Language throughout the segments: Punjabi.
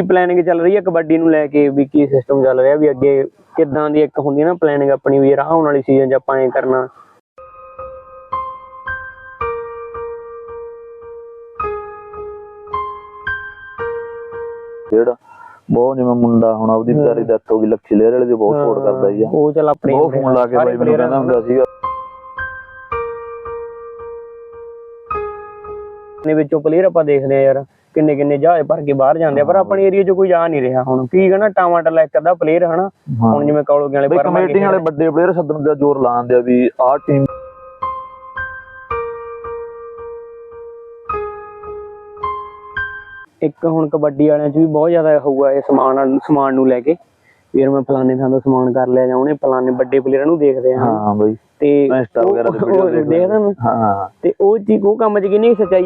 ਕੀ ਪਲੈਨਿੰਗ ਚੱਲ ਰਹੀ ਹੈ? ਕਬੱਡੀ ਨੂੰ ਲੈ ਕੇ ਵੀ ਕੀ ਸਿਸਟਮ ਚੱਲ ਰਿਹਾ ਵੀ ਅੱਗੇ ਕਿੱਦਾਂ ਦੀ ਇੱਕ ਹੁੰਦੀ ਹੈ ਨਾ ਪਲੈਨਿੰਗ ਆਪਣੀ ਵੀ ਆਉਣ ਵਾਲੀ ਸੀਜ਼ਨ 'ਚ ਆਪਾਂ ਐ ਕਰਨਾ। ਜਿਹੜਾ ਬਹੁਤ ਜਿਵੇਂ ਮੁੰਡਾ ਹੁਣ ਆਪਦੀ ਵਿਚਾਰੀ ਡੈਥ ਹੋ ਗਈ ਲੱਖੀ ਲੇਰ ਵਾਲੇ ਦੀ ਬਹੁਤ ਸਪੋਰਟ ਕਰਦਾ ਹੀ ਆ। ਉਹ ਚੱਲ ਆਪਣੇ ਬਹੁਤ ਫੋਨ ਲਾ ਕੇ ਬਾਈ ਮੈਨੂੰ ਕਹਿੰਦਾ ਹੁੰਦਾ ਸੀਗਾ। ਨੇ ਵਿੱਚੋਂ ਪਲੇਅਰ ਆਪਾਂ ਦੇਖਦੇ ਆ ਯਾਰ। ਕਿੰਨੇ ਕਿੰਨੇ ਜਹਾਜ਼ ਭਰ ਕੇ ਬਾਹਰ ਜਾਂਦੇ ਆ ਪਰ ਆਪਣੇ ਏਰੀਆ 'ਚ ਕੋਈ ਜਾ ਨਹੀਂ ਰਿਹਾ ਹੁਣ। ਕੀ ਕਹਣਾ ਟਮਾਟਰ ਲੈ ਇੱਕ ਅੱਧਾ ਪਲੇਅਰ ਹਨਾ? ਹੁਣ ਜਿਵੇਂ ਕੌਲੋਂ ਵਾਲੇ ਪਰਮਾ ਕਮੇਟੀ ਵਾਲੇ ਵੱਡੇ ਪਲੇਅਰ ਸੱਦਣ ਦਾ ਜ਼ੋਰ ਲਾਉਂਦੇ ਆ ਵੀ ਆਹ ਟੀਮ ਇੱਕ ਹੁਣ ਕਬੱਡੀ ਵਾਲਿਆਂ 'ਚ ਵੀ ਬਹੁਤ ਜ਼ਿਆਦਾ ਹੋਊਗਾ ਇਹ ਸਮਾਨ ਸਮਾਨ ਨੂੰ ਲੈ ਕੇ। ਵੀ ਯਾਰ ਮੈਂ ਫਲਾਣੇ ਥਾਂ ਤੋਂ ਸਮਾਨ ਕਰ ਲਿਆ ਜਾਂ ਉਹਨੇ ਫਲਾਣੇ ਵੱਡੇ ਪਲੇਅਰਾਂ ਨੂੰ ਦੇਖਦੇ ਆ ਹਾਂ ਬਈ। ਤੇ ਇੰਸਟਾ ਵਗੈਰਾ ਤੇ ਵੀਡੀਓ ਦੇਖ ਦੇਖਦਾ ਹਾਂ। ਤੇ ਉਹ ਚੀਜ਼ ਉਹ ਕੰਮ 'ਚ ਕਿੰਨੀ ਸੱਚਾਈ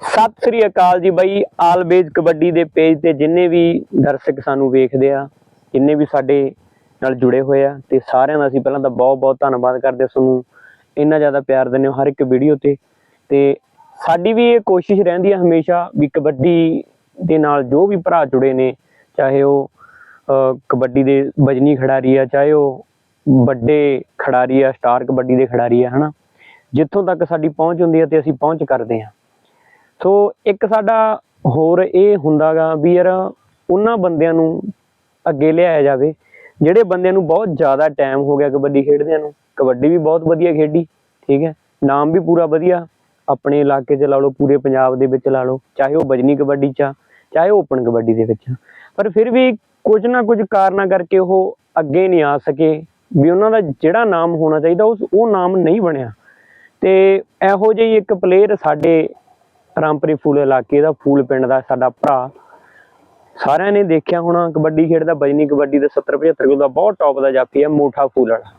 ਸਤਿ ਸ੍ਰੀ ਅਕਾਲ ਜੀ ਬਾਈ। ਆਲਵੇਜ ਕਬੱਡੀ ਦੇ ਪੇਜ ਤੇ ਜਿੰਨੇ ਵੀ ਦਰਸ਼ਕ ਸਾਨੂੰ ਵੇਖਦੇ ਆ, ਜਿੰਨੇ ਵੀ ਸਾਡੇ ਨਾਲ ਜੁੜੇ ਹੋਏ ਆ, ਤੇ ਸਾਰਿਆਂ ਦਾ ਅਸੀਂ ਪਹਿਲਾਂ ਤਾਂ ਬਹੁਤ ਬਹੁਤ ਧੰਨਵਾਦ ਕਰਦੇ ਤੁਹਾਨੂੰ। ਇੰਨਾ ਜ਼ਿਆਦਾ ਪਿਆਰ ਦਿੰਦੇ ਹੋ ਹਰ ਇੱਕ ਵੀਡੀਓ ਤੇ। ਤੇ ਸਾਡੀ ਵੀ ਇਹ ਕੋਸ਼ਿਸ਼ ਰਹਿੰਦੀ ਹੈ ਹਮੇਸ਼ਾ ਵੀ ਕਬੱਡੀ ਦੇ ਨਾਲ ਜੋ ਵੀ ਭਰਾ ਜੁੜੇ ਨੇ, ਚਾਹੇ ਉਹ ਕਬੱਡੀ ਦੇ ਬਜਨੀ ਖਿਡਾਰੀ ਆ, ਚਾਹੇ ਉਹ ਵੱਡੇ ਖਿਡਾਰੀ ਆ, ਸਟਾਰ ਕਬੱਡੀ ਦੇ ਖਿਡਾਰੀ ਆ, ਹਨਾ। ਜਿੱਥੋਂ ਤੱਕ ਸਾਡੀ ਪਹੁੰਚ ਹੁੰਦੀ ਹੈ ਤੇ ਅਸੀਂ ਪਹੁੰਚ ਕਰਦੇ ਹਾਂ ਸੋ ਇੱਕ ਸਾਡਾ ਹੋਰ ਇਹ ਹੁੰਦਾਗਾ ਵੀ ਯਾਰ ਉਹਨਾਂ ਬੰਦਿਆਂ ਨੂੰ ਅੱਗੇ ਲਿਆਇਆ ਜਾਵੇ, ਜਿਹੜੇ ਬੰਦਿਆਂ ਨੂੰ ਬਹੁਤ ਜ਼ਿਆਦਾ ਟਾਈਮ ਹੋ ਗਿਆ ਕਬੱਡੀ ਖੇਡਦਿਆਂ ਨੂੰ, ਕਬੱਡੀ ਵੀ ਬਹੁਤ ਵਧੀਆ ਖੇਡੀ, ਠੀਕ ਹੈ, ਨਾਮ ਵੀ ਪੂਰਾ ਵਧੀਆ, ਆਪਣੇ ਇਲਾਕੇ 'ਚ ਲਾ ਲਓ, ਪੂਰੇ ਪੰਜਾਬ ਦੇ ਵਿੱਚ ਲਾ ਲਓ, ਚਾਹੇ ਉਹ ਬਜਨੀ ਕਬੱਡੀ 'ਚ ਆ, ਚਾਹੇ ਓਪਨ ਕਬੱਡੀ ਦੇ ਵਿੱਚ ਆ। ਪਰ ਫਿਰ ਵੀ ਕੁਝ ਨਾ ਕੁਝ ਕਾਰਨਾਂ ਕਰਕੇ ਉਹ ਅੱਗੇ ਨਹੀਂ ਆ ਸਕੇ, ਵੀ ਉਹਨਾਂ ਦਾ ਜਿਹੜਾ ਨਾਮ ਹੋਣਾ ਚਾਹੀਦਾ, ਉਸ, ਉਹ ਨਾਮ ਨਹੀਂ ਬਣਿਆ, ਤੇ ਇਹੋ ਜਿਹੀ ਇੱਕ ਪਲੇਅਰ ਸਾਡੇ ਰਾਮਪੁਰੀ ਫੂਲ ਇਲਾਕੇ ਦਾ ਫੂਲ ਪਿੰਡ ਦਾ ਸਾਡਾ ਭਰਾ। ਸਾਰਿਆਂ ਨੇ ਦੇਖਿਆ ਹੋਣਾ, ਕਬੱਡੀ ਖੇਡਦਾ ਬਜਨੀ, ਕਬੱਡੀ ਦਾ 70 75 ਕਿਲੋ ਦਾ ਬਹੁਤ ਟੌਪ ਦਾ ਜਾਫੀ ਹੈ, ਮੋਠਾ ਫੂਲ ਵਾਲਾ।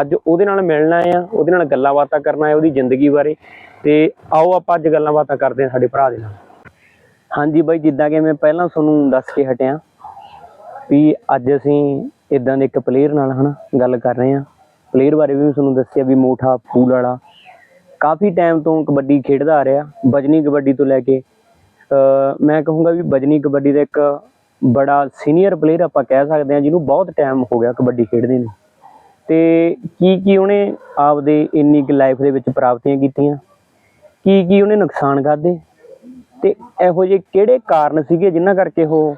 ਅੱਜ ਉਹਦੇ ਨਾਲ ਮਿਲਣਾ ਆ ਉਹਦੇ ਨਾਲ ਗੱਲਾਂ ਬਾਤਾਂ ਕਰਨਾ ਹੈ, ਉਹਦੀ ਜ਼ਿੰਦਗੀ ਬਾਰੇ। ਤੇ ਆਓ ਆਪਾਂ ਅੱਜ ਗੱਲਾਂ ਬਾਤਾਂ ਕਰਦੇ ਹਾਂ ਸਾਡੇ ਭਰਾ ਦੇ ਨਾਲ। ਹਾਂਜੀ ਬਾਈ, ਜਿੱਦਾਂ ਕਿ ਮੈਂ ਪਹਿਲਾਂ ਤੁਹਾਨੂੰ ਦੱਸ ਕੇ ਹਟਿਆ ਵੀ ਅੱਜ ਅਸੀਂ ਇਦਾਂ ਦੇ ਇੱਕ ਪਲੇਅਰ ਨਾਲ ਹਨਾ ਗੱਲ ਕਰ ਰਹੇ ਹਾਂ। ਪਲੇਅਰ ਬਾਰੇ ਵੀ ਤੁਹਾਨੂੰ ਦੱਸਿਆ ਵੀ ਮੋਠਾ ਫੂਲ ਵਾਲਾ ਕਾਫੀ ਟਾਈਮ ਤੋਂ ਕਬੱਡੀ ਖੇਡਦਾ ਆ ਰਿਹਾ, ਬਜਨੀ ਕਬੱਡੀ ਤੋਂ ਲੈ ਕੇ। ਮੈਂ ਕਹੂੰਗਾ ਵੀ ਬਜਨੀ ਕਬੱਡੀ ਦਾ ਇੱਕ ਬੜਾ ਸੀਨੀਅਰ ਪਲੇਅਰ ਆਪਾਂ ਕਹਿ ਸਕਦੇ ਹਾਂ, ਜਿਹਨੂੰ ਬਹੁਤ ਟਾਈਮ ਹੋ ਗਿਆ ਕਬੱਡੀ ਖੇਡਦੇ ਨੂੰ। ਤੇ ਕੀ ਕੀ ਉਹਨੇ ਆਪਦੇ ਇੰਨੀ ਕੁ ਲਾਈਫ ਦੇ ਵਿੱਚ ਪ੍ਰਾਪਤੀਆਂ ਕੀਤੀਆਂ? ਕੀ ਕੀ ਉਹਨੇ ਨੁਕਸਾਨ ਖਾਦੇ ਤੇ ਇਹੋ ਜਿਹੇ ਕਿਹੜੇ ਕਾਰਨ ਸੀਗੇ ਜਿਨ੍ਹਾਂ ਕਰਕੇ ਉਹ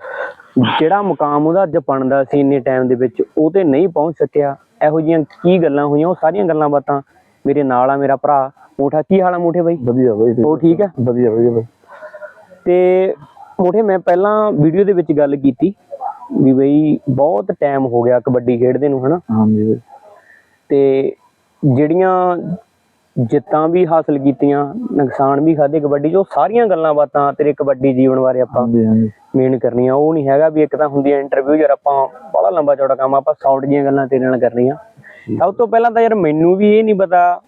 ਜਿਹੜਾ ਮੁਕਾਮ ਉਹਦਾ ਅੱਜ ਬਣਦਾ ਸੀ ਇੰਨੇ ਟਾਈਮ ਦੇ ਵਿੱਚ, ਉਹ ਤੇ ਨਹੀਂ ਪਹੁੰਚ ਸਕਿਆ? ਇਹੋ ਜਿਹੀਆਂ ਕੀ ਗੱਲਾਂ ਹੋਈਆਂ? ਉਹ ਸਾਰੀਆਂ ਗੱਲਾਂ ਬਾਤਾਂ ਮੇਰੇ ਨਾਲ ਆ, ਮੇਰਾ ਭਰਾ। ਮੋਠਾ ਕੀ ਹਾਲ ਮੋਠੇ ਬਾਈ? ਵਧੀਆ ਬਈ ਉਹ ਠੀਕ ਹੈ ਵਧੀਆ ਵਧੀਆ ਬਈ। ਤੇ ਮੋਠੇ ਮੈਂ ਪਹਿਲਾਂ ਵੀਡੀਓ ਦੇ ਵਿੱਚ ਗੱਲ ਕੀਤੀ ਵੀ ਬਈ ਬਹੁਤ ਟਾਈਮ ਹੋ ਗਿਆ ਕਬੱਡੀ ਖੇਡਦੇ ਨੂੰ ਹਨਾ? ਹਾਂਜੀ ਬਈ। ਤੇ ਜਿਹੜੀਆਂ ਜਿੱਤਾਂ ਵੀ ਹਾਸਲ ਕੀਤੀਆਂ ਨੁਕਸਾਨ ਵੀ ਖਾਦੇ ਕਬੱਡੀ 'ਚ ਉਹ ਸਾਰੀਆਂ ਗੱਲਾਂ ਬਾਤਾਂ ਤੇਰੇ ਕਬੱਡੀ ਜੀਵਨ ਬਾਰੇ ਆਪਾਂ ਮੇਨ ਕਰਨੀਆਂ। ਉਹ ਨਹੀਂ ਹੈਗਾ ਵੀ ਇੱਕ ਤਾਂ ਹੁੰਦੀ ਹੈ ਇੰਟਰਵਿਊ ਯਾਰ ਆਪਾਂ ਬੜਾ ਲੰਬਾ ਚੌੜਾ ਕੰਮ ਆਪਾਂ ਸ਼ਾਰਟ ਜੀਆਂ ਗੱਲਾਂ ਤੇਰੇ ਨਾਲ ਕਰਨੀਆਂ। ਸਭ ਤੋਂ ਪਹਿਲਾਂ ਤਾਂ ਯਾਰ ਮੈਨੂੰ ਵੀ ਇਹ ਨਹੀਂ ਪਤਾ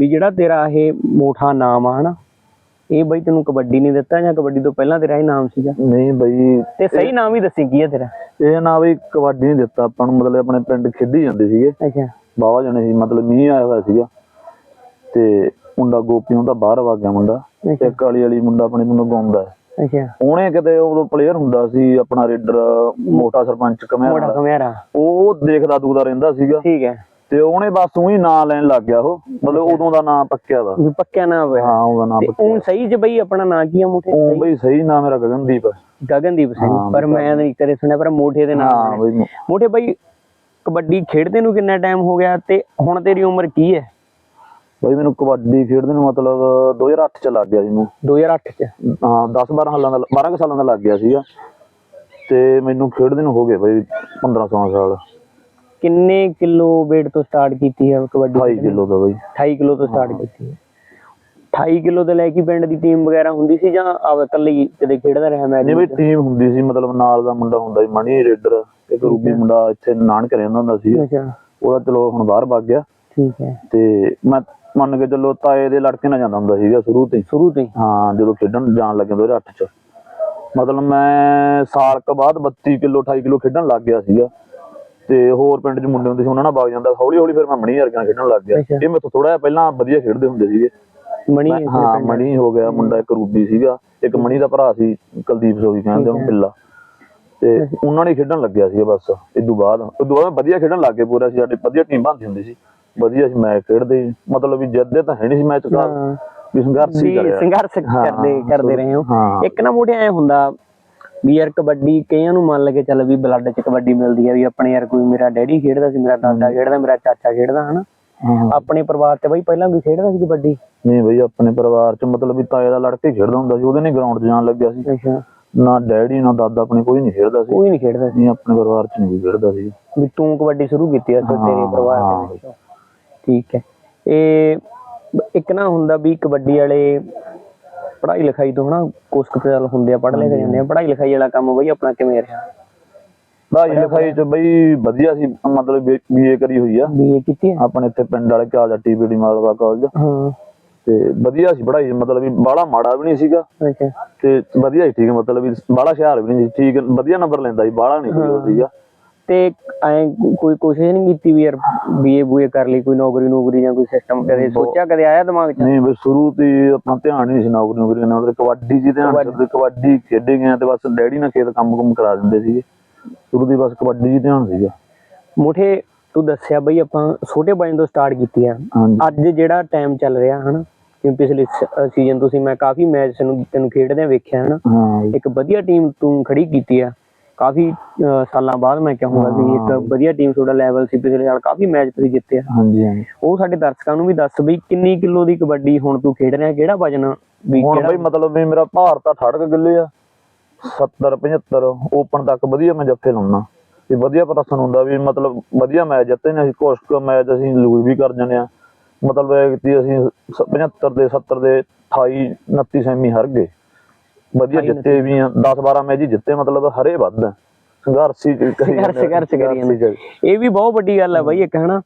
ਵੀ ਜਿਹੜਾ ਤੇਰਾ ਇਹ ਮੋਠਾ ਨਾਮ ਆ ਹਨਾ? ਇਹ ਬਈ ਤੈਨੂੰ ਕਬੱਡੀ ਨੇ ਦਿੱਤਾ ਜਾਂ ਕਬੱਡੀ ਤੋਂ ਪਹਿਲਾਂ ਤੇਰਾ ਇਹ ਨਾਮ ਸੀਗਾ? ਨਹੀਂ ਬਈ ਤੇ ਸਹੀ ਨਾਮ ਵੀ ਦੱਸੀ ਕੀ ਹੈ ਤੇਰਾ? ਇਹ ਨਾ ਬਈ ਕਬੱਡੀ ਨਹੀਂ ਦਿੱਤਾ ਆਪਾਂ ਨੂੰ ਮਤਲਬ ਆਪਣੇ ਪਿੰਡ ਖੇਡੀ ਜਾਂਦੇ ਸੀਗੇ। ਅੱਛਾ। ਬਾਵਾ ਜਣੇ ਸੀ ਮਤਲਬ ਮੀਂਹ ਆਇਆ ਹੋਇਆ ਸੀਗਾ। ਤੇ ਮੁੰਡਾ ਗੋਪੀ ਹੁੰਦਾ ਬਾਹਰ ਵਗ ਗਿਆ ਮੁੰਡਾ। ਅੱਛਾ। ਇੱਕ ਵਾਲੀ ਮੁੰਡਾ ਆਪਣੇ ਨੂੰ ਗਾਉਂਦਾ। ਹੈ। ਅੱਛਾ। ਉਹਨੇ ਕਿਤੇ ਉਦੋਂ ਪਲੇਅਰ ਹੁੰਦਾ ਸੀ ਆਪਣਾ ਰੇਡਰ ਮੋਟਾ ਸਰਪੰਚ ਕਮਿਆਰਾ ਉਹ ਦੇਖਦਾ ਦੂਦਾ ਰਹਿੰਦਾ ਸੀਗਾ। ਠੀਕ ਹੈ। ਤੇ ਉਹਨੇ ਬਸ ਉਹੀ ਨਾਂ ਲੈਣ ਲੱਗ ਗਿਆ ਉਹ। ਮਤਲਬ ਉਦੋਂ ਦਾ ਨਾਂ ਪੱਕਿਆ ਵੀ। ਪੱਕਿਆ ਨਾ ਹੋਇਆ ਹਾਂ ਉਹਦਾ ਨਾਂ ਪੱਕਿਆ। ਉਹ ਸਹੀ ਚ ਬਈ ਆਪਣਾ ਨਾਂ ਕੀ ਆ ਮੋਠੇ? ਉਹ ਬਈ ਸਹੀ ਨਾਂ ਮੇਰਾ ਗਗਨਦੀਪ। ਹੈ ਗਗਨਦੀਪ ਸਿੰਘ। ਪਰ ਮੈਂ ਨਹੀਂ ਕਦੇ ਸੁਣਿਆ ਪਰ ਮੋਠੇ ਦੇ ਨਾਮ ਹਾਂ ਬਈ ਮੋਠੇ ਬਾਈ ਕਬੱਡੀ ਖੇਡਦੇ ਨੂੰ ਕਿੰਨਾ ਟਾਈਮ ਹੋ ਗਿਆ ਤੇ ਹੁਣ ਤੇਰੀ ਉਮਰ ਕੀ ਹੈ? ਬਈ ਮੈਨੂੰ ਕਬੱਡੀ ਖੇਡਦੇ ਨੂੰ ਮਤਲਬ 2008 ਚ ਲੱਗ ਗਿਆ ਸੀ ਮੈਂ 2008 ਚ? ਹਾਂ 10 12 ਸਾਲਾਂ ਦਾ 12 ਕੁ ਸਾਲਾਂ ਦਾ ਲੱਗ ਗਿਆ ਸੀਗਾ। ਤੇ ਮੈਨੂੰ ਖੇਡਦੇ ਨੂੰ ਹੋ ਗਏ ਬਈ 15 16 ਸਾਲ। ਕਿੰਨੇ ਕਿਲੋ weight ਤੋਂ ਸਟਾਰਟ ਕੀਤੀ ਹੈ ਕਬੱਡੀ? 28 ਕਿਲੋ ਦਾ ਬਈ। 28 ਕਿਲੋ ਤੋਂ ਸਟਾਰਟ ਕੀਤੀ ਹੈ। 28 ਕਿਲੋ ਤੋਂ ਲੈ ਕੇ ਪਿੰਡ ਦੀ ਟੀਮ ਵਗੈਰਾ ਹੁੰਦੀ ਸੀ ਜਾਂ ਆਪ ਇਕੱਲੇ ਕਦੇ ਖੇਡਦਾ ਰਿਹਾ ਮੈਚ ਨਹੀਂ ਬਈ ਟੀਮ ਹੁੰਦੀ ਸੀ ਮਤਲਬ ਨਾਲ ਦਾ ਮੁੰਡਾ ਹੁੰਦਾ ਸੀ ਮਣੀ ਰੇਡਰ ਇੱਕ ਰੂਬੀ ਮੁੰਡਾ ਇੱਥੇ ਨਾਨਕ ਰਹਿੰਦਾ ਹੁੰਦਾ ਸੀ। ਅੱਛਾ। ਉਹਦਾ ਚਲੋ ਹੁਣ ਬਾਹਰ ਭੱਗ ਗਿਆ। ਠੀਕ ਹੈ। ਤੇ ਮੈਂ ਮੰਨ ਕੇ ਚੱਲੋ ਤਾਏ ਦੇ ਲੜਕੇ ਨਾਲ ਜਾਂਦਾ ਹੁੰਦਾ ਸੀਗਾ ਸ਼ੁਰੂ ਤੋਂ ਸ਼ੁਰੂ ਤੋਂ ਹੀ? ਹਾਂ ਜਦੋਂ ਖੇਡਣ ਜਾਣ ਲੱਗੇ 2008 ਚ। ਮਤਲਬ ਮੈਂ ਸਾਲ ਕੁ ਬਾਅਦ 32 ਕਿਲੋ 28 ਕਿਲੋ ਖੇਡਣ ਲੱਗ ਗਿਆ ਸੀਗਾ। ਤੇ ਹੋਰ ਪਿੰਡ 'ਚ ਮੁੰਡੇ ਹੁੰਦੇ ਸੀ ਉਹਨਾਂ ਨਾਲ ਵਗ ਜਾਂਦਾ ਹੌਲੀ ਹੌਲੀ ਫਿਰ ਮੈਂ ਮਣੀ ਵਰਗਾ ਖੇਡਣ ਲੱਗ ਗਿਆ। ਇਹ ਮੈਥੋਂ ਥੋੜਾ ਜਿਹਾ ਪਹਿਲਾਂ ਵਧੀਆ ਖੇਡਦੇ ਹੁੰਦੇ ਸੀਗੇ। ਮਣੀ ਹਾਂ ਮਣੀ ਹੋ ਗਿਆ ਮੁੰਡਾ ਇੱਕ ਰੂਬੀ ਸੀਗਾ। ਇੱਕ ਮਣੀ ਦਾ ਭਰਾ ਸੀ ਕੁਲਦੀਪ ਸੋਈ ਕਹਿੰਦੇ ਉਹਨੂੰ ਪਿੱਲਾ ਤੇ ਉਹਨਾਂ ਨੇ ਖੇਡਣ ਲੱਗਿਆ ਸੀ ਬਸ ਇਦੋਂ ਬਾਅਦ। ਉਦੋਂ ਬਾਅਦ ਵਧੀਆ ਖੇਡਣ ਲੱਗ ਗਏ ਪੂਰਾ ਸੀ ਸਾਡੀ ਵਧੀਆ ਟੀਮ ਬਣਦੀ ਹੁੰਦੀ ਸੀ। ਵਧੀਆ ਸੀ ਮੈਚ ਖੇਡਦੇ। ਮਤਲਬ ਵੀ ਜਿੱਤਦੇ ਤਾਂ ਹੈ ਨਹੀਂ ਸੀ ਮੈਚ ਕਾ। ਵੀ ਸੰਘਰਸ਼ ਹੀ ਵੀ ਕਰਿਆ। ਸੰਘਰਸ਼ ਕਰਦੇ ਕਰਦੇ ਰਹੇ ਹੋ। ਇੱਕ ਨਾ ਮੋਟੇ ਐ ਹੁੰਦਾ ਵੀ ਯਾਰ ਕਬੱਡੀ ਕਈਆਂ ਨੂੰ ਮੰਨ ਲਗੇ ਚੱਲ ਵੀ ਬਲੱਡ 'ਚ ਕਬੱਡੀ ਮਿਲਦੀ ਆ ਵੀ ਆਪਣੇ ਯਾਰ ਕੋਈ ਮੇਰਾ ਡੈਡੀ ਖੇਡਦਾ ਸੀ ਮੇਰਾ ਦਾਦਾ ਖੇਡਦਾ ਮੇਰਾ ਚਾਚਾ ਖੇਡਦਾ ਹਨਾ? ਹਾਂ ਆਪਣੇ ਪਰਿਵਾਰ 'ਚ ਬਈ ਪਹਿਲਾਂ ਵੀ ਖੇਡਦਾ ਸੀ ਕਬੱਡੀ? ਨਹੀਂ ਬਈ ਆਪਣੇ ਪਰਿਵਾਰ ਚ ਮਤਲਬ ਵੀ ਤਾਏ ਦਾ ਲੜਕੇ ਹੀ ਖੇਡਦਾ ਹੁੰਦਾ ਸੀ ਉਹਦੇ ਨੇ ਗਰਾਊਂਡ 'ਚ ਜਾਣ ਲੱਗਿਆ ਸੀ। ਅੱਛਾ। ਨਾ ਡੈਡੀ ਨਾ ਦਾਦਾ ਆਪਣੇ ਕੋਈ ਨਹੀਂ ਖੇਡਦਾ ਸੀ। ਕੋਈ ਨਹੀਂ ਖੇਡਦਾ ਸੀ। ਨਹੀਂ ਆਪਣੇ ਪਰਿਵਾਰ ਚ ਨਹੀਂ ਖੇਡਦਾ ਸੀ। ਵੀ ਤੂੰ ਕਬੱਡੀ ਸ਼ੁਰੂ ਕੀਤੀ ਆ ਹਾਂ, ਤੇਰੇ ਪਰਿਵਾਰ ਹਾਂ। ਦੇ ਵਿੱਚ ਠੀਕ ਹੈ। ਇਹ ਇੱਕ ਨਾ ਹੁੰਦਾ ਵੀ ਕਬੱਡੀ ਵਾਲੇ ਪੜ੍ਹਾਈ ਲਿਖਾਈ ਤੋਂ ਹਨਾ ਕੁਛ ਕੁ ਚੱਲ ਹੁੰਦੇ ਆ ਪੜ੍ਹ ਲਿਖ ਜਾਂਦੇ ਆ। ਪੜ੍ਹਾਈ ਲਿਖਾਈ ਵਾਲਾ ਕੰਮ ਬਈ ਆਪਣਾ ਕਿਵੇਂ ਰਿਹਾ? ਪੜ੍ਹਾਈ ਲਿਖਾਈ ਚ ਬਈ ਵਧੀਆ ਸੀ ਮਤਲਬ ਬੀਏ ਕਰੀ ਹੋਈ ਆ। ਬੀਏ ਕੀਤੀ ਆ? ਆਪਣੇ ਇੱਥੇ ਪਿੰਡ ਵਾਲੇ ਕਾਲਜ ਟੀਪੀਡੀ ਮਾਲਵਾ ਕਾਲਜ ਹਾਂ। ਤੇ ਵਧੀਆ ਸੀ ਪੜ੍ਹਾਈ ਮਤਲਬ ਵੀ ਬਾਹਲਾ ਮਾੜਾ ਵੀ ਨਹੀਂ ਸੀਗਾ। ਅੱਛਾ। ਤੇ ਵਧੀਆ ਹੀ ਠੀਕ ਮਤਲਬ ਵੀ ਬਾਹਲਾ ਹੁਸ਼ਿਆਰ ਵੀ ਨਹੀਂ ਸੀ ਠੀਕ ਵਧੀਆ ਨੰਬਰ ਲੈਂਦਾ ਸੀ ਬਾਹਲਾ ਨਹੀਂ ਸੀਗਾ। ਤੇ ਐ ਕੋਈ ਕੋਸ਼ਿਸ਼ ਨਹੀਂ ਕੀਤੀ ਵੀ ਯਾਰ ਬੀਏ ਬੂਏ ਕਰ ਲਈ ਕੋਈ ਨੌਕਰੀ ਨੌਕਰੀ ਜਾਂ ਕੋਈ ਸਿਸਟਮ ਕਦੇ ਸੋਚਿਆ ਕਦੇ ਆਇਆ ਦਿਮਾਗ 'ਚ? ਨਹੀਂ ਬਈ ਸ਼ੁਰੂ ਤੇ ਹੀ ਆਪਣਾ ਧਿਆਨ ਨਹੀਂ ਸੀ ਨੌਕਰੀ ਨੌਕਰੀ ਨਾਲ ਤੇ ਕਬੱਡੀ ਜੀ ਧਿਆਨ ਸੀ ਤੇ ਕਬੱਡੀ ਖੇਡੇ ਗਏ ਆ ਤੇ ਬਸ ਡੈਡੀ ਨਾਲ ਖੇਤ ਕੰਮ ਕੁਮ ਕਰਾ ਦਿੰਦੇ ਸੀਗੇ। ਸ਼ੁਰੂ ਦੀ ਬਸ ਕਬੱਡੀ ਜੀ ਧਿਆਨ ਸੀਗਾ। ਮੁਠੇ ਤੂੰ ਦੱਸਿਆ ਬਈ ਆਪਾਂ ਛੋਟੇ ਵਜਨ ਤੋਂ ਸਟਾਰਟ ਕੀਤੀ ਆ। ਹਾਂਜੀ। ਅੱਜ ਜਿਹੜਾ ਟਾਈਮ ਚੱਲ ਰਿਹਾ ਹਨਾ? ਜਿਵੇਂ ਪਿਛਲੇ ਸੀਜ਼ਨ ਤੁਸੀਂ ਮੈਂ ਕਾਫੀ ਮੈਚ ਨੂੰ ਤੈਨੂੰ ਖੇਡਦਿਆਂ ਵੇਖਿਆ ਹਨਾ? ਹਾਂ। ਇੱਕ ਵਧੀਆ ਟੀਮ ਤੂੰ ਖੜੀ ਕੀਤੀ ਆ। ਕਾਫੀ ਸਾਲਾਂ ਬਾਅਦ ਮੈਂ ਕਹੂੰਗਾ ਵੀ ਇੱਕ ਵਧੀਆ ਟੀਮ ਤੁਹਾਡਾ ਲੈਵਲ ਸੀ ਪਿਛਲੇ ਸਾਲ ਕਾਫੀ ਮੈਚ ਤੁਸੀਂ ਜਿੱਤੇ ਆ ਹਾਂਜੀ ਹਾਂਜੀ। ਉਹ ਸਾਡੇ ਦਰਸ਼ਕਾਂ ਨੂੰ ਵੀ ਦੱਸ ਬਈ ਕਿੰਨੀ ਕਿਲੋ ਦੀ ਕਬੱਡੀ ਹੁਣ ਤੂੰ ਖੇਡ ਰਿਹਾ ਕਿਹੜਾ ਵਜਨ ਵੀ ਹੁਣ ਬਈ ਮਤਲਬ ਵੀ ਮੇਰਾ ਭਾਰ ਤਾਂ 68 ਕਿੱਲੇ ਆ। 70 75 ਓਪਨ ਤੱਕ ਵਧੀਆ ਮੈਂ ਜੱਫੇ ਲਾਉਣਾ ਤੇ ਵਧੀਆ ਪ੍ਰਦਰਸ਼ਨ ਹੁੰਦਾ ਵੀ ਮਤਲਬ ਵਧੀਆ ਮੈਚ ਜਿੱਤੇ ਨੇ ਅਸੀਂ ਕੁਛ ਕੁ ਮੈਚ ਅਸੀਂ ਲੂਜ਼ ਵੀ ਕਰ ਜਾਂਦੇ ਆ। ਮਤਲਬ ਇਹ ਕਿ ਅਸੀਂ ਸ- 75 ਦੇ 70 ਦੇ 28 29 ਸੈਮੀ ਹਾਰ ਗਏ। ਵਧੀਆ 28, ਜਿੱਤੇ ਵੀ ਆ 10 12 ਮੈਚ ਹੀ ਜਿੱਤੇ ਮਤਲਬ ਹਰੇ ਵੱਧ। ਸੰਘਰਸ਼ ਕਰੀ ਸੰਘਰਸ਼- ਕਰੀ ਜਾਂਦੇ। ਇਹ ਵੀ ਬਹੁਤ ਵੱਡੀ ਗੱਲ ਆ ਬਈ ਇੱਕ ਹਨਾ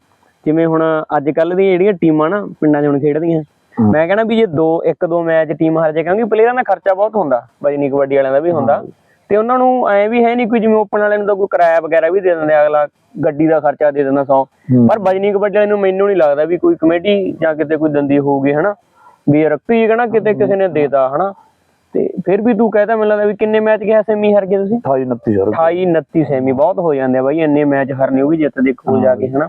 ਜਿਵੇਂ ਹੁਣ ਅੱਜ ਕੱਲ ਦੀਆਂ ਜਿਹੜੀਆਂ ਟੀਮਾਂ ਨਾ ਪਿੰਡਾਂ 'ਚ ਹੁਣ ਖੇਡਦੀਆਂ। ਮੈਂ ਕਹਿੰਦਾ ਵੀ ਜੇ ਦੋ ਇੱਕ ਦੋ ਮੈਚ ਟੀਮ ਹਾਰ ਜਾਏ ਕਿਉਂਕਿ ਪਲੇਅਰਾਂ ਦਾ ਖਰਚਾ ਬਹੁਤ ਹੁੰਦਾ ਵਜਨੀ ਕਬੱਡੀ ਵਾਲਿਆਂ ਦਾ ਵੀ ਹੁੰਦਾ ਤੇ ਉਹਨਾਂ ਨੂੰ ਐ ਵੀ ਹੈ ਨਹੀਂ ਕੋਈ ਜਿਵੇਂ ਓਪਨ ਵਾਲਿਆਂ ਨੂੰ ਤਾਂ ਕੋਈ ਕਿਰਾਇਆ ਵਗੈਰਾ ਵੀ ਦੇ ਦਿੰਦੇ ਅਗਲਾ ਗੱਡੀ ਦਾ ਖਰਚਾ ਦੇ ਦਿੰਦਾ 100 ਹਮ। ਪਰ ਵਜਨੀ ਕਬੱਡੀ ਵਾਲਿਆਂ ਨੂੰ ਮੈਨੂੰ ਨਹੀਂ ਲੱਗਦਾ ਵੀ ਕੋਈ ਕਮੇਟੀ ਜਾਂ ਕਿਤੇ ਕੋਈ ਦੰਦੀ ਹੋਊਗੀ ਹਨਾ ਵੀ ਰੱਖੀ ਕਹਣਾ ਕਿਤੇ ਕਿਸੇ ਨੇ ਦੇਤਾ ਹਨਾ ਤੇ ਫਿਰ ਵੀ ਤੂੰ ਕਹਿੰਦਾ ਮੈਨੂੰ ਲੱਗਦਾ ਵੀ ਕਿੰਨੇ ਮੈਚ ਗਿਆ ਸੈਮੀ ਹਾਰ ਗਏ ਤੁਸੀਂ? 28 29 ਹਾਰ ਗਏ। 28 29 ਸੈਮੀ ਬਹੁਤ ਹੋ ਜਾਂਦੇ ਆ ਬਾਈ ਇੰਨੇ ਮੈਚ ਹਾਰਨੇ ਉਹ ਵੀ ਜਿੱਤ ਦੇਖੋ ਜਾ ਕੇ ਹਨਾ।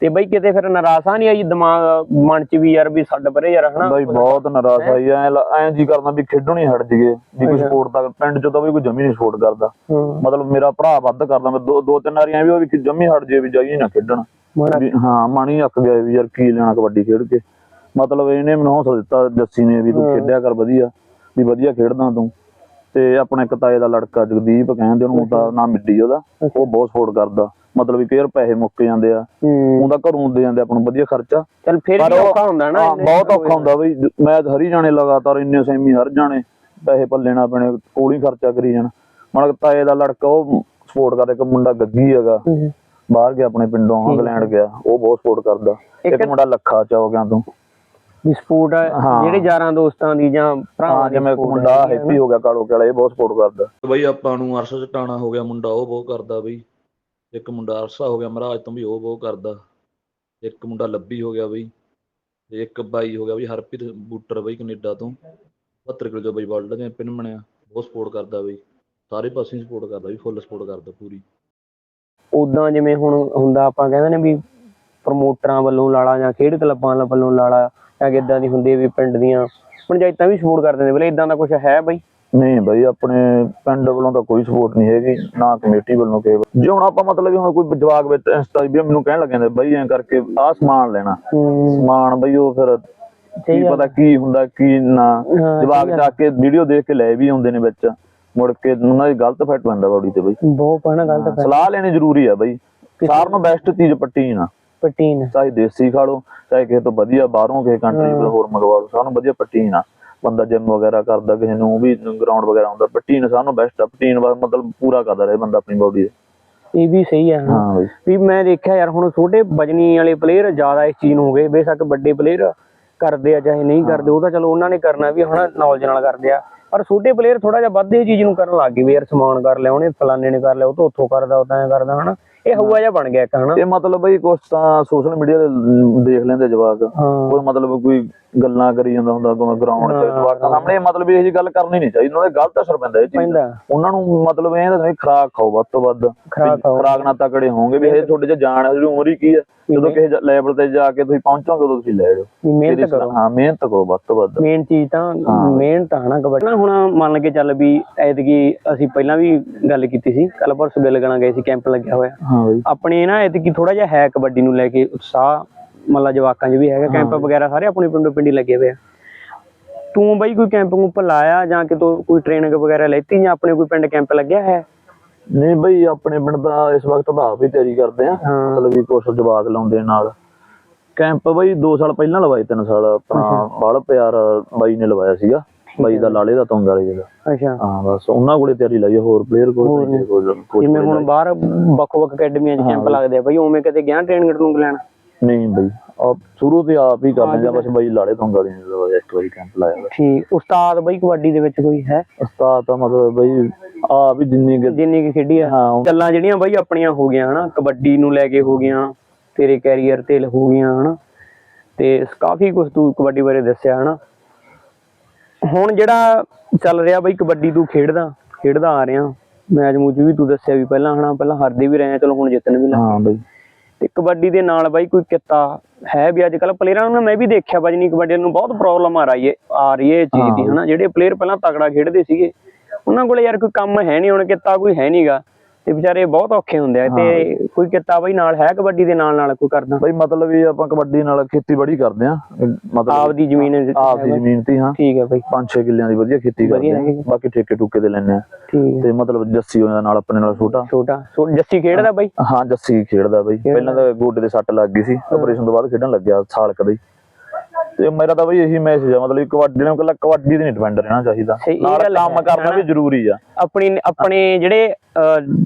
ਤੇ ਬਾਈ ਕਿਤੇ ਫਿਰ ਨਿਰਾਸ਼ਾ ਨਹੀਂ ਆਈ ਦਿਮਾਗ ਮਨ ਚ ਵੀ ਯਾਰ ਵੀ ਛੱਡ ਪਰੇ ਯਾਰ ਹਨਾ? ਬਾਈ ਬਹੁਤ ਨਾਰਾਜ਼ ਆਈ ਐ ਐ ਜੀ ਕਰਦਾ ਵੀ ਖੇਡਣ ਹੀ ਹਟ ਜੀਏ ਵੀ ਕੋਈ ਸਪੋਰਟ ਦਾ ਪਿੰਡ ਚ ਤਾਂ ਵੀ ਕੋਈ ਜਮੀ ਨਹੀਂ ਸਪੋਰਟ ਕਰਦਾ। ਹਾਂ। ਮਤਲਬ ਮੇਰਾ ਭਰਾ ਵੱਧ ਕਰਦਾ ਮੈਂ ਦੋ ਦੋ ਤਿੰਨ ਵਾਰੀਆਂ ਵੀ ਉਹ ਵੀ ਜਮੀ ਹਟ ਜੇ ਵੀ ਜਾਈਏ ਨਾ ਖੇਡਣ। ਮਾੜਾ ਵੀ ਹਾਂ ਮਾਣੀ ਅੱਕ ਗਿਆ ਵੀ ਯਾਰ ਕੀ ਲੈਣਾ ਕਬੱਡੀ ਖੇਡ ਕੇ। ਮਤਲਬ ਇਹਨੇ ਮੈਨੂੰ ਹੌਸਲਾ ਦਿੱਤਾ ਜੱਸੀ ਨੇ ਵੀ ਤੂੰ ਖੇਡਿਆ ਕਰ ਵਧੀਆ। ਵੀ ਵਧੀਆ ਖੇਡਦਾ ਤੂੰ। ਤੇ ਆਪਣਾ ਇੱਕ ਤਾਏ ਦਾ ਲੜਕਾ ਜਗਦੀਪ ਕਹਿੰਦੇ ਉਹਨੂੰ ਤਾਂ ਨਾਮ ਮਿੱਡੀ ਉਹਦਾ। ਉਹ ਬਹੁਤ ਸਪੋਰਟ ਕਰਦਾ। ਮਤਲਬ ਵੀ ਕੇਅਰ ਪੈਸੇ ਮੁੱਕ ਜਾਂਦੇ ਆ। ਉਹਦਾ ਘਰੋਂ ਦੇ ਜਾਂਦੇ ਆਪਾਂ ਨੂੰ ਵਧੀਆ ਖਰਚਾ। ਚਲ ਫਿਰ ਵੀ ਔਖਾ ਹੁੰਦਾ ਨਾ ਬਹੁਤ ਔਖਾ ਹੁੰਦਾ ਬਈ ਮੈਚ ਹਰੀ ਜਾਣੇ ਲਗਾਤਾਰ ਇੰਨੇ ਸੈਮੀ ਹਰ ਜਾਣੇ ਪੈਸੇ ਪੱਲੇ ਨਾ ਪੈਣੇ ਕੋਲ ਹੀ ਖਰਚਾ ਕਰੀ ਜਾਣ। ਮਨ ਤਾਏ ਦਾ ਲੜਕਾ ਉਹ ਸਪੋਰਟ ਕਰਦਾ ਇੱਕ ਮੁੰਡਾ ਗੱਗੀ ਹੈਗਾ। ਬਾਹਰ ਗਿਆ ਆਪਣੇ ਪਿੰਡੋਂ ਇੰਗਲੈਂਡ ਗਿਆ। ਉਹ ਬਹੁਤ ਸਪੋਰਟ ਕਰਦਾ। ਇੱਕ- ਇੱਕ ਮੁੰਡਾ ਲੱਖਾ ਚੌਕਿਆਂ ਤੋਂ। ਵੀ ਸਪੋਰਟ ਹਾਂ। ਜਿਹੜੇ ਯਾਰਾਂ ਦੋਸਤਾਂ ਦੀ ਜਾਂ ਹਾਂ ਭਰਾਵਾਂ ਦੀ ਜਿਵੇਂ ਇੱਕ support ਮੁੰਡਾ ਹੈਗੀ ਆ ਹੈਪੀ ਹੋ ਗਿਆ ਕਾਲੋ ਵਾਲਾ ਇਹ ਬਹੁਤ ਸਪੋਰਟ ਕਰਦਾ। ਬਈ ਆਪਾਂ ਨੂੰ ਅਰਸ਼ਦ ਟਾਣਾ ਹੋ ਗਿਆ ਮੁੰਡਾ ਉਹ ਬਹੁਤ ਕਰਦਾ ਬਈ। ਇੱਕ ਮੁੰਡਾ ਅਰਸਾ ਹੋ ਗਿਆ ਮਹਾਰਾਜ ਤੋਂ ਵੀ ਉਹ ਬਹੁਤ ਕਰਦਾ। ਇੱਕ ਮੁੰਡਾ ਲੱਭੀ ਹੋ ਗਿਆ ਬਈ। ਤੇ ਇੱਕ ਬਾਈ ਹੋ ਗਿਆ ਬਈ ਹਰਪ੍ਰੀਤ ਬੂਟਰ ਬਈ ਕੈਨੇਡਾ ਤੋਂ। 72 ਕਿਲੋ ਜੋ ਬਈ ਵਰਲਡ ਚੈਂਪੀਅਨ ਬਣਿਆ। ਬਹੁਤ ਸਪੋਰਟ ਕਰਦਾ ਬਈ। ਸਾਰੇ ਪਾਸੇ ਸਪੋਰਟ ਕਰਦਾ ਬਈ ਫੁੱਲ ਸਪੋਰਟ ਕਰਦਾ ਪੂਰੀ। ਉਦਾਂ ਜਿਵੇਂ ਹੁਣ ਹੁੰਦਾ ਆਪਾਂ ਕਹਿੰਦੇ ਨੇ ਵੀ ਪ੍ਰਮੋਟਰਾਂ ਵੱਲੋਂ ਲਾਲਾ ਜਾਂ ਖੇਡ ਕਲੱਬਾਂ ਵੱਲੋਂ ਲਾਲਾ ਜਾਂ ਕਿੱਦਾਂ ਦੀ ਹੁੰਦੀ ਵੀ ਪਿੰਡ ਦੀਆਂ ਪੰਚਾਇਤਾਂ ਵੀ ਸਪੋਰਟ ਕਰ ਦਿੰਦੇ ਬਲੇ ਇਦਾਂ ਦਾ ਕੁਝ ਹੈ ਬਈ? ਨਹੀਂ ਬਈ ਆਪਣੇ ਪਿੰਡ ਵੱਲੋਂ ਤਾਂ ਕੋਈ ਸਪੋਰਟ ਨਹੀਂ ਹੈਗੀ ਨਾ ਕਮੇਟੀ ਵੱਲੋਂ ਕੇ ਜੇ ਹੁਣ ਆਪਾਂ ਮਤਲਬ ਹੁਣ ਕੋਈ ਜਵਾਕ ਵਿੱਚ ਇੰਸਟਾ ਵੀ ਮੈਨੂੰ ਕਹਿਣ ਲੱਗ ਜਾਂਦੇ ਬਈ ਐਂ ਕਰਕੇ ਆਹ ਸਮਾਨ ਲੈਣਾ। ਸਮਾਨ ਬਈ ਉਹ ਫਿਰ ਕੀ। ਪਤਾ ਕੀ ਹੁੰਦਾ ਕੀ ਨਾ। ਜਵਾਕ। ਜਾ ਕੇ ਵੀਡੀਓ ਦੇਖ ਕੇ ਲੈ ਵੀ ਆਉਂਦੇ ਨੇ ਵਿੱਚ। ਮੁੜ ਕੇ ਉਹਨਾਂ ਦੀ ਗਲਤ ਫੈਟ ਪੈਂਦਾ ਬਾਡੀ ਤੇ ਬਈ। ਬਹੁਤ ਪਣਾ ਗਲਤ ਹੈ ਸਲਾਹ ਲੈਣੀ ਜ਼ਰੂਰੀ ਆ ਬਈ। ਸਾਰਿਆਂ ਨੂੰ ਬੈਸਟ ਚੀਜ਼ ਪੱਟੀ ਨਾ। ਪਟੀਨ ਚਾਹੇ ਦੇਸੀ ਖਾ ਲਓ ਚਾਹੇ ਕਿਸੇ ਤੋਂ ਵਧੀਆ ਬਾਹਰੋਂ ਕਿਸੇ ਕੰਟਰੀ ਤੋਂ ਹੋਰ ਮੰਗਵਾ ਲਓ ਸਾਨੂੰ ਵਧੀਆ ਪੱਟੀਨ ਆ। ਬੰਦਾ ਜਿਮ ਵਗੈਰਾ ਕਰਦਾ ਕਿਸੇ ਨੂੰ ਵੀ ਗਰਾਊਂਡ ਵਗੈਰਾ ਹੁੰਦਾ ਪੱਟੀਨ ਸਾਨੂੰ ਬੈਸਟ ਆ। ਪੱਟੀਨ ਬਸ ਮਤਲਬ ਪੂਰਾ ਕਰਦਾ ਰਹੇ ਬੰਦਾ ਆਪਣੀ ਬਾਡੀ ਇਹ ਵੀ ਸਹੀ ਹੈ ਹਾਂ ਵੀ ਮੈਂ ਦੇਖਿਆ ਯਾਰ ਹੁਣ ਛੋਟੇ ਵਜਨੀ ਵਾਲੇ ਪਲੇਅਰ ਜ਼ਿਆਦਾ ਇਸ ਚੀਜ਼ ਨੂੰ ਹੋ ਗਏ। ਬੇਸ਼ੱਕ ਵੱਡੇ ਪਲੇਅਰ ਕਰਦੇ ਆ ਚਾਹੇ ਨਹੀਂ ਕਰਦੇ ਉਹ ਤਾਂ ਚਲੋ ਉਹਨਾਂ ਨੇ ਕਰਨਾ ਵੀ ਹਨਾ ਨੌਲੇਜ ਨਾਲ ਕਰਦੇ ਆ। ਪਰ ਛੋਟੇ ਪਲੇਅਰ ਥੋੜਾ ਜਿਹਾ ਵੱਧ ਇਹ ਚੀਜ਼ ਨੂੰ ਕਰਨ ਲੱਗ ਗਏ ਵੀ ਯਾਰ ਸਮਾਨ ਕਰ ਲਿਆ ਉਹਨੇ ਫਲਾਣੇ ਨੇ ਕਰ ਲਿਆ ਉਹ ਤੋਂ ਉੱਥੋਂ ਕਰਦਾ ਉਹ ਤਾਂ ਐਂ ਕਰਦਾ ਹਨਾ। ਇਹ ਹਊਆ ਜਿਹਾ ਬਣ ਗਿਆ ਇੱਕ ਹਨਾ? ਇਹ ਮਤਲਬ ਬਈ ਕੁਛ ਤਾਂ ਸੋਸ਼ਲ ਮੀਡੀਆ ਤੇ ਦੇਖ ਲੈਂਦੇ ਜਵਾਕ। ਕੋਈ ਮਤਲਬ ਕੋਈ ਗੱਲਾਂ ਕਰੀ ਜਾਂਦਾ ਹੁੰਦਾ ਗਰਾਊਂਡ ਹਾਂ। ਜਵਾਕਾਂ ਸਾਹਮਣੇ ਮਤਲਬ ਇਹ ਜੀ ਗੱਲ ਕਰਨੀ ਨਹੀਂ ਚਾਹੀਦੀ ਉਹਨਾਂ ਦੇ ਗਲਤ ਅਸਰ ਪੈਂਦਾ ਇਹ ਚੀਜ਼ ਦਾ। ਉਹਨਾਂ ਨੂੰ ਮਤਲਬ ਇਹ ਵੀ ਖਰਾਕ ਖਾਓ ਵੱਧ ਤੋਂ ਵੱਧ। ਖੁਰਾਕ ਖਾਓ। ਖਰਾਕ ਨਾਲ ਤਕੜੇ ਹੋਵੋਗੇ ਵੀ ਇਹ ਤੁਹਾਡੇ ਚ ਜਾਨ ਹੈ ਜਿਹੜੀ ਉਮਰ ਹੀ ਕੀ ਹੈ? ਜਦੋਂ ਕਿਸੇ ਲੈਵਲ ਤੇ ਜਾ ਕੇ ਤੁਸੀਂ ਪਹੁੰਚੋਗੇ ਉਦੋਂ ਤੁਸੀਂ ਲੈ ਜਾਓ। ਵੀ ਮਿਹਨਤ ਕਰੋ। ਹਾਂ ਮਿਹਨਤ ਕਰੋ ਵੱਧ ਤੋਂ ਵੱਧ। ਮੇਨ ਚੀਜ਼ ਤਾਂ ਮਿਹਨਤ ਆ ਨਾ ਕਬੱਡੀ। ਨਾ ਹੁਣ ਮੰਨ ਕੇ ਚੱਲ ਵੀ ਐਤਕੀ ਅਸੀਂ ਪਹਿਲਾਂ ਵੀ ਗੱਲ ਕੀਤੀ ਸੀ ਕੱਲ ਪਰਸੋਂ ਕਰਾਂ ਗਏ ਸੀ ਕੈਂਪ ਲੱਗਿਆ ਹੋਇਆ। ਹਾਂ ਬਈ। ਆਪਣੇ ਨਾ ਐਤਕੀ ਥੋੜਾ ਜਿਹਾ ਹੈ ਕਬੱਡੀ ਨੂੰ ਲੈ ਕੇ ਉਤਸ਼ਾਹ। ਮੱਲਾ ਜਵਾਕਾਂ 'ਚ ਵੀ ਹੈਗਾ ਕੈਂਪ ਵਗੈਰਾ ਸਾਰੇ ਆਪਣੇ ਪਿੰਡੋਂ ਪਿੰਡੀ ਲੱਗੇ ਹੋਏ ਆ। ਤੂੰ ਬਈ ਕੋਈ ਕੈਂਪ ਕੂੰਪ ਲਾਇਆ ਜਾਂ ਕਿਤੋਂ ਕੋਈ ਟ੍ਰੇਨਿੰਗ ਵਗੈਰਾ ਲੈਤੀ ਜਾਂ ਆਪਣੇ ਕੋਈ ਪਿੰਡ ਕੈਂਪ ਲੱਗਿਆ ਹੈ? ਨਹੀਂ ਬਈ ਆਪਣੇ ਪਿੰਡ ਦਾ ਇਸ ਵਕਤ ਤਾਂ ਆਪ ਹੀ ਤਿਆਰੀ ਕਰਦੇ ਆ। ਮਤਲਬ ਵੀ ਕੁਛ ਜਵਾਕ ਲਾਉਂਦੇ ਨਾਲ। ਕੈਂਪ ਬਈ 2 ਸਾਲ ਪਹਿਲਾਂ ਲਵਾਏ 3 ਸਾਲ। ਆਪਣਾ ਬਾਲ ਪਿਆਰ ਬਾਈ ਨੇ ਲਵਾਇਆ ਸੀਗਾ ਬਾਈ ਦਾ ਲਾਲੇ ਦਾ ਤੋਂਗ ਵਾਲੇ ਦਾ ਅੱਛਾ। ਹਾਂ ਬਸ ਉਹਨਾਂ ਕੋਲੇ ਤਿਆਰੀ ਲਾਈ ਹੋਰ ਪਲੇਅਰ ਕੋਲ ਜਿਵੇਂ ਹੁਣ ਬਾਹਰ ਵੱਖ-ਵੱਖ ਅਕੈਡਮੀਆਂ 'ਚ ਕੈਂਪ ਲੱਗਦੇ ਆ ਬਈ ਉਵੇਂ ਕਦੇ ਗਿਆ ਟ੍ਰੇਨਿੰਗ ਟਰੂਨਿੰਗ ਲੈਣ? ਨਹੀਂ ਬਈ ਆਪ ਸ਼ੁਰੂ ਤੇ ਆਪ ਹੀ ਕਰਦੇ ਜਾਂ ਬਸ ਬਾਈ ਲਾਲੇ ਤੋਂਗ ਵਾਲੇ ਨੇ ਇੱਕ ਵਾਰੀ ਕੈਂਪ ਲਾਇਆ। ਠੀਕ ਉਸਤਾਦ ਬਈ ਕਬੱਡੀ ਦੇ ਵਿੱਚ ਕੋਈ ਹੈ? ਉਸਤਾਦ ਤਾਂ ਮਤਲਬ ਬਈ ਆਪ ਹੀ ਜਿੰਨੀ ਜਿੰਨੀ ਕਿ ਖੇਡੀ ਆ। ਹਾਂ ਗੱਲਾਂ ਜਿਹੜੀਆਂ ਬਾਈ ਆਪਣੀਆਂ ਹੋ ਗਈਆਂ ਹਨਾ ਕਬੱਡੀ ਨੂੰ ਲੈ ਕੇ ਹੋ ਗਈਆਂ ਤੇਰੇ ਕੈਰੀਅਰ ਤੇ ਹੋ ਗਈਆਂ ਹਨਾ। ਤੇ ਕਾਫੀ ਕੁਝ ਤੂੰ ਕਬੱਡੀ ਬਾਰੇ ਦੱਸਿਆ ਹਨਾ। ਹੁਣ ਜਿਹੜਾ ਚੱਲ ਰਿਹਾ ਬਾਈ ਕਬੱਡੀ ਤੂੰ ਖੇਡਦਾ ਖੇਡਦਾ ਆ ਰਿਹਾ। ਮੈਚ ਮੂਚ ਵੀ ਤੂੰ ਦੱਸਿਆ ਵੀ ਪਹਿਲਾਂ ਹਨਾ ਪਹਿਲਾਂ ਹਾਰਦੇ ਵੀ ਰਹੇ ਚਲੋ ਹੁਣ ਜਿੱਤਣ ਵੀ ਲੱਗ ਹਾਂ ਬਈ। ਤੇ ਕਬੱਡੀ ਦੇ ਨਾਲ ਬਾਈ ਕੋਈ ਕਿੱਤਾ ਹੈ ਵੀ ਅੱਜ ਕੱਲ ਪਲੇਅਰਾਂ ਨੂੰ ਨਾ ਮੈਂ ਵੀ ਦੇਖਿਆ ਬਾਜੀ ਨਹੀਂ ਕਬੱਡੀ ਨੂੰ ਬਹੁਤ ਪ੍ਰੋਬਲਮ ਆ ਰਹੀ ਹੈ ਆ ਰਹੀ ਹੈ ਚੀਜ਼ ਦੀ ਹਨਾ? ਜਿਹੜੇ ਪਲੇਅਰ ਪਹਿਲਾਂ ਤਕੜਾ ਖੇਡਦੇ ਸੀਗੇ ਉਹਨਾਂ ਕੋਲੇ ਯਾਰ ਕੋਈ ਕੰਮ ਹੈ ਨਹੀਂ ਹੁਣ ਕਿੱਤਾ ਕੋਈ ਹੈ ਨਹੀਂਗਾ ਤੇ ਵਿਚਾਰੇ ਬਹੁਤ ਔਖੇ ਹੁੰਦੇ ਆ ਤੇ ਕੋਈ ਕਿੱਤਾ ਬਾਈ ਨਾਲ ਹੈ ਕਬੱਡੀ ਦੇ ਨਾਲ ਨਾਲ ਕੋਈ ਕਰਦਾ? ਬਈ ਮਤਲਬ ਵੀ ਆਪਾਂ ਕਬੱਡੀ ਨਾਲ ਖੇਤੀਬਾੜੀ ਕਰਦੇ ਆ ਮਤਲਬ ਆਪਦੀ ਜ਼ਮੀਨ ਹੈ ਆਪ ਦੀ ਜ਼ਮੀਨ ਤੇ ਹੀ। ਠੀਕ ਹੈ ਬਾਈ। 5-6 ਕਿੱਲਿਆਂ ਦੀ ਵਧੀਆ ਖੇਤੀ ਕਰਦੇ ਆ ਬਾਕੀ ਠੇਕੇ ਟੁਕੇ ਤੇ ਲੈਣੇ ਆ ਤੇ ਮਤਲਬ ਜੱਸੀ ਉਹਨਾਂ ਨਾਲ ਆਪਣੇ ਨਾਲ ਛੋਟਾ। ਛੋਟਾ। ਜੱਸੀ ਖੇਡਦਾ ਬਾਈ? ਹਾਂ ਜੱਸੀ ਖੇਡਦਾ ਬਈ। ਪਹਿਲਾਂ ਤਾਂ ਗੋਡੇ ਤੇ ਸੱਟ ਲੱਗ ਗਈ ਸੀ। ਆਪਰੇਸ਼ਨ ਤੋਂ ਬਾਅਦ ਖੇਡਣ ਲੱਗਿਆ ਸਾਲ ਕਦੇ ਤੇ ਮੇਰਾ ਤਾਂ ਬਈ ਇਹੀ ਮੈਸੇਜ ਆ ਮਤਲਬ ਕਿ ਕਬੱਡੀ ਨੂੰ ਇਕੱਲਾ ਕਬੱਡੀ ਤੇ ਨਹੀਂ ਡਿਪੈਂਡ ਰਹਿਣਾ ਚਾਹੀਦਾ। ਨਾਲ ਕੰਮ ਕਰਨਾ ਵੀ ਜ਼ਰੂਰੀ ਆ। ਆਪਣੀ ਆਪਣੇ ਜਿਹੜੇ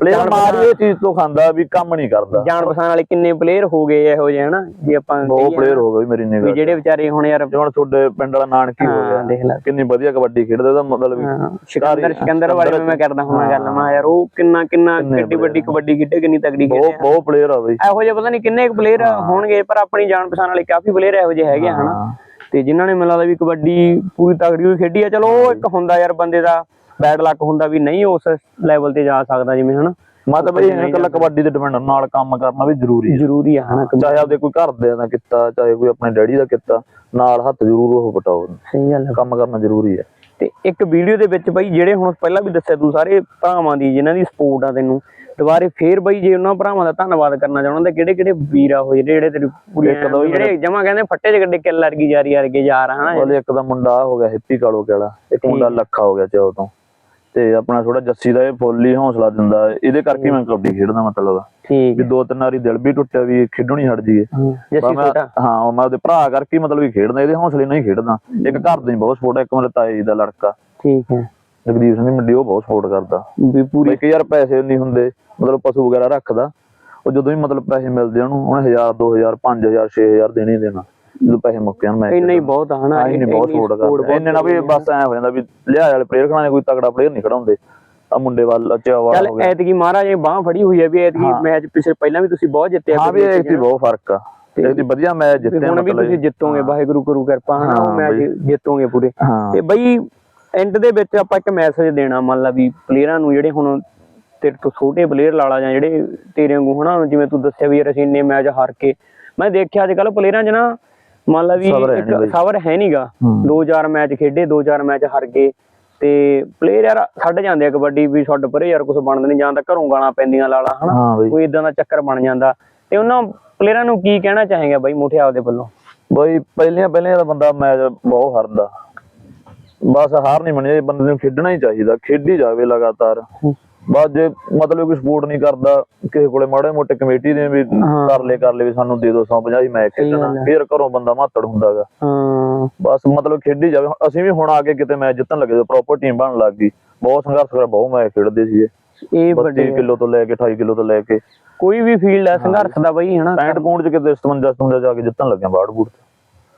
ਪਲੇਅਰ ਮਾਰ ਇਹ ਚੀਜ਼ ਤੋਂ ਖਾਂਦਾ ਵੀ ਕੰਮ ਨਹੀਂ ਕਰਦਾ। ਜਾਣ ਪਛਾਣ ਵਾਲੇ ਕਿੰਨੇ ਪਲੇਅਰ ਹੋ ਗਏ ਇਹੋ ਜਿਹੇ ਹਨਾ ਜੇ ਆਪਾਂ ਬਹੁਤ ਪਲੇਅਰ ਹੋ ਗਏ ਵੀ ਮੇਰੀ ਵੀ ਨਿਗਾਹ ਜਿਹੜੇ ਵਿਚਾਰੇ ਹੁਣ ਯਾਰ ਹੁਣ ਤੁਹਾਡੇ ਪਿੰਡ ਵਾਲਾ ਨਾਨਕੀ ਹੋ ਗਿਆ ਦੇਖ ਲੈ। ਕਿੰਨੀ ਵਧੀਆ ਕਬੱਡੀ ਖੇਡਦਾ ਉਹਦਾ ਮਤਲਬ ਸਿਕੰਦਰ ਸਿਕੰਦਰ ਬਾਰੇ ਮੈਂ ਕਰਦਾ ਹੁਣ ਗੱਲ ਮੈਂ ਯਾਰ ਉਹ ਕਿੰਨਾ ਕਿੰਨਾ ਕਿੱਡੀ ਵੱਡੀ ਕਬੱਡੀ ਖੇਡੇ ਕਿੰਨੀ ਤਗੜੀ ਖੇਡੇ ਬਹੁਤ ਬਹੁਤ ਪਲੇਅਰ ਆ ਬਈ। ਇਹੋ ਜਿਹੇ ਪਤਾ ਨਹੀਂ ਕਿੰਨੇ ਪਲੇਅਰ ਹੋਣਗੇ ਪਰ ਆਪਣੀ ਜਾਣ ਪਛਾਣ ਵਾਲੇ ਕਾਫੀ ਪਲੇਅਰ ਇਹੋ ਜਿਹੇ ਹੈਗੇ ਹਨਾ ਤੇ ਜਿਨ੍ਹਾਂ ਨੇ ਮੈਨੂੰ ਲੱਗਦਾ ਵੀ ਕਬੱਡੀ ਪੂਰੀ ਤਗੜੀ ਹੋਈ ਖੇਡੀ ਆ ਚਲੋ ਉਹ ਇੱਕ ਹੁੰਦਾ ਯਾਰ ਬੰਦੇ ਦਾ ਬੈਡ ਲੱਕ ਹੁੰਦਾ ਵੀ ਨਹੀਂ ਉਸ ਲੈਵਲ ਤੇ ਜਾ ਸਕਦਾ ਜਿਵੇਂ ਹਨਾ? ਮਤਲਬ ਇਹ ਨਹੀਂ ਇਕੱਲਾ ਕਬੱਡੀ ਤੇ ਡਿਪੈਂਡ ਨਾਲ ਕੰਮ ਕਰਨਾ ਵੀ ਜ਼ਰੂਰੀ ਹੈ ਜ਼ਰੂਰੀ ਆ ਹਨਾ ਚਾਹੇ ਆਪਦੇ ਕੋਈ ਘਰ ਦੇ ਦਾ ਕੀਤਾ ਚਾਹੇ ਕੋਈ ਆਪਣੇ ਡੈਡੀ ਦਾ ਕੀਤਾ ਨਾਲ ਹੱਥ ਜ਼ਰੂਰ ਉਹ ਪਟਾਓ ਸਹੀ ਗੱਲ ਆ। ਕੰਮ ਕਰਨਾ ਜ਼ਰੂਰੀ ਹੈ ਤੇ ਇੱਕ ਵੀਡੀਓ ਦੇ ਵਿੱਚ ਬਾਈ ਜਿਹੜੇ ਹੁਣ ਪਹਿਲਾਂ ਵੀ ਦੱਸਿਆ ਤੂੰ ਸਾਰੇ ਭਰਾਵਾਂ ਦੀ ਜਿਨ੍ਹਾਂ ਦੀ ਸਪੋਰਟ ਆ ਤੈਨੂੰ ਦੁਬਾਰੇ ਫੇਰ ਬਾਈ ਜੇ ਉਹਨਾਂ ਭਰਾਵਾਂ ਦਾ ਧੰਨਵਾਦ ਕਰਨਾ ਚਾਹੁੰਦਾ ਕਿਹੜੇ ਕਿਹੜੇ ਵੀਰ ਆ ਹੋਏ ਜਿਹੜੇ ਤੇਰੀ ਪੂਰੀ ਇੱਕ ਤਾਂ ਵੀ ਜਿਹੜੇ ਜਮਾ ਕਹਿੰਦੇ ਫੱਟੇ ਚ ਗੱਡੇ ਕਿੱਲ ਵਰਗੀ ਜਾਰੀ ਵਰਗੇ ਯਾਰ ਹਨਾ ਉਹਦੇ ਇੱਕ ਦਾ ਮੁੰਡਾ ਹੋ ਗਿਆ ਹੈਪੀ ਕਾਲੋ ਵਾਲਾ ਇੱਕ ਮੁੰਡਾ ਲੱਖਾ ਹੋ ਗਿਆ ਚਾਹ ਤੋਂ। ਤੇ ਆਪਣਾ ਥੋੜਾ ਜੱਸੀ ਦਾ ਇਹ ਫੁੱਲ ਹੀ ਹੌਸਲਾ ਦਿੰਦਾ ਇਹਦੇ ਕਰਕੇ ਮੈਂ ਕਬੱਡੀ ਖੇਡਦਾ ਮਤਲਬ। ਠੀਕ ਵੀ ਦੋ ਤਿੰਨ ਵਾਰੀ ਦਿਲ ਵੀ ਟੁੱਟਿਆ ਵੀ ਖੇਡਣੀ ਹਟ ਜੀਏ ਜੱਸੀ ਛੋਟਾ। ਹਾਂ ਉਹ ਮੈਂ ਉਹਦੇ ਭਰਾ ਕਰਕੇ ਮਤਲਬ ਵੀ ਖੇਡਦਾ ਇਹਦੇ ਹੌਸਲੇ ਨਾਲ ਹੀ ਖੇਡਦਾ। ਇੱਕ ਘਰ ਦੇ ਬਹੁਤ ਸਪੋਰਟ ਇੱਕ ਮੇਰੇ ਤਾਏ ਜੀ ਦਾ ਲੜਕਾ। ਠੀਕ ਹੈ। ਜਗਦੀਪ ਸਿੰਘ ਮੰਡੀ ਉਹ ਬਹੁਤ ਸਪੋਰਟ ਕਰਦਾ। ਵੀ ਪੂਰੀ ਇੱਕ ਯਾਰ ਪੈਸੇ ਨਹੀਂ ਹੁੰਦੇ ਮਤਲਬ ਪਸ਼ੂ ਵਗੈਰਾ ਰੱਖਦਾ। ਉਹ ਜਦੋਂ ਵੀ ਮਤਲਬ ਪੈਸੇ ਮਿਲਦੇ ਉਹਨੂੰ ਉਹਨੇ 1000 2000 5000 6000 ਦੇਣੇ ਦੇਣਾ। ਜਦੋਂ ਪੈਸੇ ਮੁੱਕ ਜਾਣ ਮੈਂ ਇੰਨਾ ਹੀ ਬਹੁਤ ਆ ਹਨਾ ਨਹੀਂ ਬਹੁਤ ਇੰਨੀ ਸਪੋਰਟ ਕਰਦਾ ਇੰਨੇ ਨਾਲ ਵੀ ਬਸ ਐ ਹੋ ਜਾਂਦਾ ਵੀ ਲਿਆ ਵਾਲੇ ਪਲੇਅਰ ਖੜਾਣੇ ਕੋਈ ਤਗੜਾ ਪਲੇਅਰ ਨਹੀਂ ਖੜਾਉਂਦੇ ਆ ਮੁੰਡੇ ਵੱਲ ਅੱਛਾ ਵਾਲਾ ਚੱਲ ਐਤਕੀ ਮਹਾਰਾਜ ਨੇ ਬਾਹ ਫੜੀ ਹੋਈ ਹੈ ਵੀ ਐਤਕੀ ਮੈਚ ਪਿਛਲੇ ਪਹਿਲਾਂ ਵੀ ਤੁਸੀਂ ਬਹੁਤ ਜਿੱਤਿਆ ਹਾਂ ਵੀ ਇਹ ਬਹੁਤ ਫ਼ਰਕ ਆ। ਇਹਦੀ ਵਧੀਆ ਮੈਚ ਤੇ ਜਿੱਤੇ ਹੁਣ ਵੀ ਤੁਸੀਂ ਜਿੱਤੋਗੇ ਵਾਹਿਗੁਰੂ ਕਰੂ ਕਿਰਪਾ ਹਨਾ ਉਹ ਹਾਂ ਮੈਚ ਜਿੱਤੋਗੇ ਪੂਰੇ। ਤੇ ਬਈ ਐਂਡ ਦੇ ਵਿੱਚ ਆਪਾਂ ਇੱਕ ਮੈਸੇਜ ਦੇਣਾ ਮੰਨ ਲਾ ਵੀ ਪਲੇਅਰਾਂ ਨੂੰ ਜਿਹੜੇ ਹੁਣ ਤੇਰੇ ਤੋਂ ਛੋਟੇ ਪਲੇਅਰ ਲਾਲਾ ਜਾਂ ਜਿਹੜੇ ਤੇਰੇ ਵਾਂਗੂ ਹਨਾ ਜਿਵੇਂ ਤੂੰ ਦੱਸਿਆ ਵੀ ਯਾਰ ਅਸੀਂ ਇੰਨੇ ਮੈਚ ਹਾਰ ਕੇ। ਮੈਂ ਦੇਖਿਆ ਅੱਜ ਕੱਲ ਪਲੇਅਰਾਂ 'ਚ ਨਾ ਮੰਨ ਲਾ ਵੀ ਸਬਰ ਹੈ ਨਹੀਂਗਾ ਹੂੰ। ਦੋ ਚਾਰ ਮੈਚ ਖੇਡੇ ਦੋ ਚਾਰ ਮੈਚ ਹਾਰ ਗਏ ਤੇ ਪਲੇਅਰ ਯਾਰ ਛੱਡ ਜਾਂਦੇ ਆ ਕਬੱਡੀ ਵੀ ਛੱਡ ਪਰੇ ਯਾਰ ਕੁਝ ਬਣਦਾ ਨਹੀਂ ਜਾਂਦਾ ਘਰੋਂ ਗਾਲਾਂ ਪੈਂਦੀਆਂ ਲਾਲਾ ਹਨਾ? ਕੋਈ ਇਦਾਂ ਦਾ ਚੱਕਰ ਬਣ ਜਾਂਦਾ। ਤੇ ਉਹਨਾਂ ਪਲੇਅਰਾਂ ਨੂੰ ਕੀ ਕਹਿਣਾ ਚਾਹੇਗਾ ਬਾਈ ਮੁੱਠੇ ਆਪਦੇ ਵੱਲੋਂ? ਬਈ ਪਹਿਲੀਆਂ ਪਹਿਲੀਆਂ ਦਾ ਬੰਦਾ ਮੈਚ ਬਹੁਤ ਹਾਰਦਾ। ਬਸ ਹਾਰ ਨਹੀਂ ਮੰਨਿਆ ਬੰਦੇ ਨੂੰ ਖੇਡਣਾ ਹੀ ਚਾਹੀਦਾ ਖੇਡੀ ਜਾਵੇ ਲਗਾਤਾਰ। ਬਸ ਜੇ ਮਤਲਬ ਕੋਈ ਸਪੋਰਟ ਨਹੀਂ ਕਰਦਾ ਕਿਸੇ ਕੋਲੇ ਮਾੜੇ ਮੋਟੇ ਕਮੇਟੀ ਦੇ ਵੀ। ਕਰ ਲੈ ਕਰ ਲੈ ਵੀ ਸਾਨੂੰ ਦੇ ਦਿਓ 150 ਹੀ ਮੈਚ ਖੇਡਣਾ। ਫਿਰ ਘਰੋਂ ਬੰਦਾ ਮਾਤੜ ਹੁੰਦਾਗਾ ਹਾਂ। ਬਸ ਮਤਲਬ ਖੇਡੀ ਜਾਵੇ ਅਸੀਂ ਵੀ ਹੁਣ ਆ ਕੇ ਕਿਤੇ ਮੈਚ ਜਿੱਤਣ ਲੱਗੇ ਪ੍ਰੋਪਰ ਟੀਮ ਬਣਨ ਲੱਗ ਗਈ। ਬਹੁਤ ਸੰਘਰਸ਼ ਕਰਿਆ ਬਹੁਤ ਮੈਚ ਖੇਡਦੇ ਸੀਗੇ। ਇਹ 32 ਵੱਡੇ ਕਿਲੋ ਤੋਂ ਲੈ ਕੇ 28 ਕਿਲੋ ਤੋਂ ਲੈ ਕੇ। ਕੋਈ ਵੀ ਫੀਲਡ ਹੈ ਸੰਘਰਸ਼ ਦਾ ਬਈ ਹਨਾ। 65 ਪੁਆਇੰਟ ਚ ਕਿਤੇ 57 57 ਜਾ ਕੇ ਜਿੱਤਣ ਲੱਗਿਆ ਬਾੜ ਬੂੜ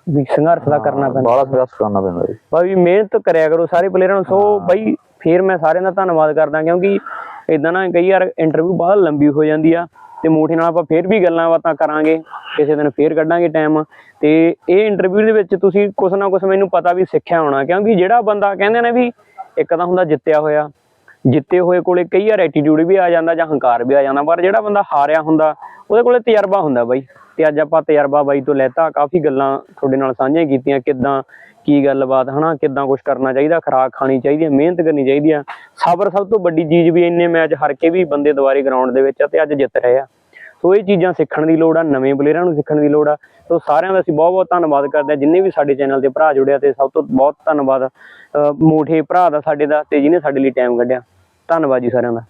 ਵੀ ਸੰਘਰਸ਼ ਦਾ ਕਰਨਾ ਪੈਂਦਾ। ਬਾਹਲਾ ਸੰਘਰਸ਼ ਕਰਨਾ ਪੈਂਦਾ ਬਾਈ ਮਿਹਨਤ ਕਰਿਆ ਕਰੋ ਸਾਰੇ ਪਲੇਅਰਾਂ ਨੂੰ ਸੋ ਬਾਈ ਫੇਰ ਮੈਂ ਸਾਰਿਆਂ ਦਾ ਧੰਨਵਾਦ ਕਰਦਾ ਕਿਉਂਕਿ ਇਦਾਂ ਨਾ ਕਈ ਵਾਰ ਇੰਟਰਵਿਊ ਬਹੁਤ ਲੰਬੀ ਹੋ ਜਾਂਦੀ ਆ ਤੇ ਮੋਠੇ ਨਾਲ ਆਪਾਂ ਫੇਰ ਵੀ ਗੱਲਾਂ ਬਾਤਾਂ ਕਰਾਂਗੇ, ਕਿਸੇ ਦਿਨ ਫੇਰ ਕੱਢਾਂਗੇ ਟਾਈਮ ਤੇ ਇਹ ਇੰਟਰਵਿਊ ਦੇ ਵਿੱਚ ਤੁਸੀਂ ਕੁਛ ਨਾ ਕੁਛ ਮੈਨੂੰ ਪਤਾ ਵੀ ਸਿੱਖਿਆ ਹੋਣਾ, ਕਿਉਂਕਿ ਜਿਹੜਾ ਬੰਦਾ ਕਹਿੰਦੇ ਨੇ ਵੀ ਇੱਕ ਤਾਂ ਹੁੰਦਾ ਜਿੱਤਿਆ ਹੋਇਆ, ਜਿੱਤੇ ਹੋਏ ਕੋਲੇ ਕਈ ਵਾਰ ਐਟੀਟਿਊਡ ਵੀ ਆ ਜਾਂਦਾ ਜਾਂ ਹੰਕਾਰ ਵੀ ਆ ਜਾਂਦਾ, ਪਰ ਜਿਹੜਾ ਬੰਦਾ ਹਾਰਿਆ ਹੁੰਦਾ, ਉਹਦੇ ਕੋਲੇ ਤਜਰਬਾ ਹੁੰਦਾ ਬਾਈ। ਤੇ ਅੱਜ ਆਪਾਂ ਤਜਰਬਾ ਬਾਈ ਤੋਂ ਲੈਤਾ, ਕਾਫੀ ਗੱਲਾਂ ਤੁਹਾਡੇ ਨਾਲ ਸਾਂਝੀਆਂ ਕੀਤੀਆਂ, ਕਿੱਦਾਂ, ਕੀ ਗੱਲਬਾਤ, ਹਨਾ, ਕਿੱਦਾਂ ਕੁਝ ਕਰਨਾ ਚਾਹੀਦਾ, ਖੁਰਾਕ ਖਾਣੀ ਚਾਹੀਦੀ ਹੈ, ਮਿਹਨਤ ਕਰਨੀ ਚਾਹੀਦੀ ਆ ਸਬਰ ਸਭ ਤੋਂ ਵੱਡੀ ਚੀਜ਼ ਵੀ ਇੰਨੇ ਮੈਚ ਹਰ ਕੇ ਵੀ ਬੰਦੇ ਦੁਬਾਰੇ ਗਰਾਊਂਡ ਦੇ ਵਿੱਚ ਆ ਤੇ ਅੱਜ ਜਿੱਤ ਰਹੇ ਆ। ਸੋ ਇਹ ਚੀਜ਼ਾਂ ਸਿੱਖਣ ਦੀ ਲੋੜ ਆ, ਨਵੇਂ ਪਲੇਅਰਾਂ ਨੂੰ ਸਿੱਖਣ ਦੀ ਲੋੜ ਆ। ਸੋ ਸਾਰਿਆਂ ਦਾ ਅਸੀਂ ਬਹੁਤ ਬਹੁਤ ਧੰਨਵਾਦ ਕਰਦੇ ਆ ਜਿੰਨੇ ਵੀ ਸਾਡੇ ਚੈਨਲ ਤੇ ਭਰਾ ਜੁੜਿਆ ਤੇ ਸਭ ਤੋਂ ਬਹੁਤ ਧੰਨਵਾਦ ਮੋਠੇ ਭਰਾ ਦਾ ਸਾਡੇ ਦਾ ਤੇ ਜਿਹਨੇ ਸਾਡੇ ਲਈ ਟਾਈਮ ਕੱਢਿਆ। ਧੰਨਵਾਦ ਜੀ ਸਾਰਿਆਂ ਦਾ।